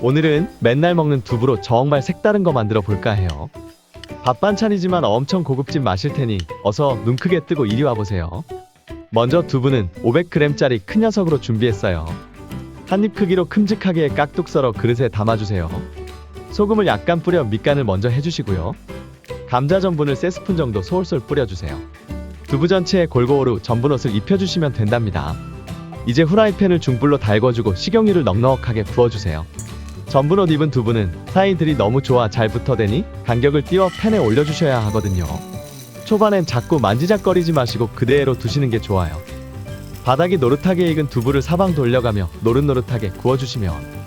오늘은 맨날 먹는 두부로 정말 색다른 거 만들어 볼까 해요. 밥 반찬이지만 엄청 고급진 맛일 테니 어서 눈 크게 뜨고 이리 와 보세요. 먼저 두부는 500g짜리 큰 녀석으로 준비했어요. 한 입 크기로 큼직하게 깍둑 썰어 그릇에 담아주세요. 소금을 약간 뿌려 밑간을 먼저 해주시고요. 감자 전분을 3스푼 정도 솔솔 뿌려주세요. 두부 전체에 골고루 전분옷을 입혀주시면 된답니다. 이제 후라이팬을 중불로 달궈주고 식용유를 넉넉하게 부어주세요. 전분 옷 입은 두부는 사이들이 너무 좋아 잘 붙어대니 간격을 띄워 팬에 올려주셔야 하거든요. 초반엔 자꾸 만지작거리지 마시고 그대로 두시는 게 좋아요. 바닥이 노릇하게 익은 두부를 사방 돌려가며 노릇노릇하게 구워주시면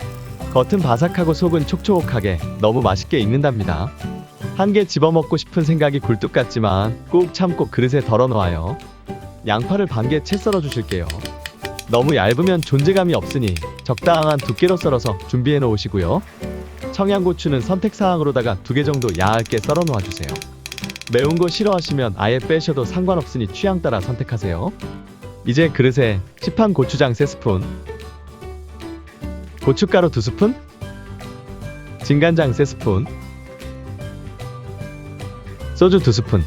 겉은 바삭하고 속은 촉촉하게 너무 맛있게 익는답니다. 한 개 집어먹고 싶은 생각이 굴뚝 같지만 꾹 참고 그릇에 덜어 놓아요. 양파를 반 개 채 썰어 주실게요. 너무 얇으면 존재감이 없으니 적당한 두께로 썰어서 준비해 놓으시고요. 청양고추는 선택 사항으로다가 두 개 정도 얇게 썰어 놓아 주세요. 매운 거 싫어하시면 아예 빼셔도 상관없으니 취향 따라 선택하세요. 이제 그릇에 시판 고추장 3스푼, 고춧가루 2스푼, 진간장 3스푼, 소주 2스푼,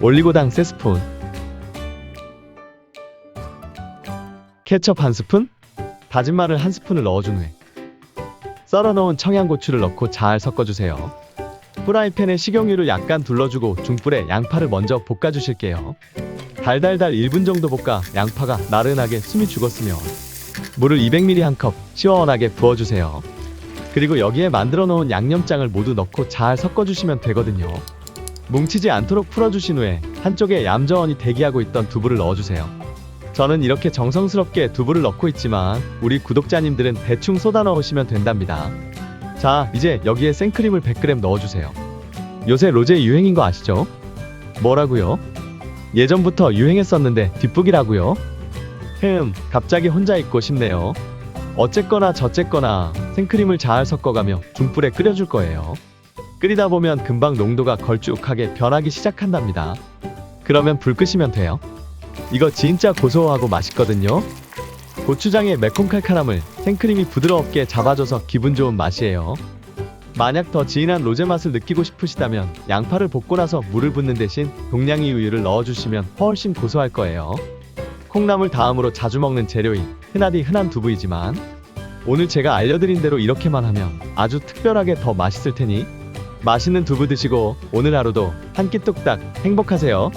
올리고당 3스푼, 케첩 1스푼, 다진 마늘 1스푼을 넣어준 후에 썰어 놓은 청양고추를 넣고 잘 섞어주세요. 프라이팬에 식용유를 약간 둘러주고 중불에 양파를 먼저 볶아주실게요. 달달달 1분 정도 볶아 양파가 나른하게 숨이 죽었으면 물을 200ml 한 컵 시원하게 부어주세요. 그리고 여기에 만들어 놓은 양념장을 모두 넣고 잘 섞어주시면 되거든요. 뭉치지 않도록 풀어주신 후에 한쪽에 얌전히 대기하고 있던 두부를 넣어주세요. 저는 이렇게 정성스럽게 두부를 넣고 있지만 우리 구독자님들은 대충 쏟아 넣으시면 된답니다. 자, 이제 여기에 생크림을 100g 넣어주세요. 요새 로제 유행인 거 아시죠? 뭐라고요? 예전부터 유행했었는데 뒷북이라고요? 흠, 갑자기 혼자 있고 싶네요. 어쨌거나 저쨌거나 생크림을 잘 섞어가며 중불에 끓여줄 거예요. 끓이다 보면 금방 농도가 걸쭉하게 변하기 시작한답니다. 그러면 불 끄시면 돼요. 이거 진짜 고소하고 맛있거든요. 고추장의 매콤칼칼함을 생크림이 부드럽게 잡아줘서 기분 좋은 맛이에요. 만약 더 진한 로제 맛을 느끼고 싶으시다면 양파를 볶고 나서 물을 붓는 대신 동량이 우유를 넣어주시면 훨씬 고소할 거예요. 콩나물 다음으로 자주 먹는 재료인 흔하디 흔한 두부이지만 오늘 제가 알려드린 대로 이렇게만 하면 아주 특별하게 더 맛있을 테니 맛있는 두부 드시고 오늘 하루도 한 끼 뚝딱 행복하세요.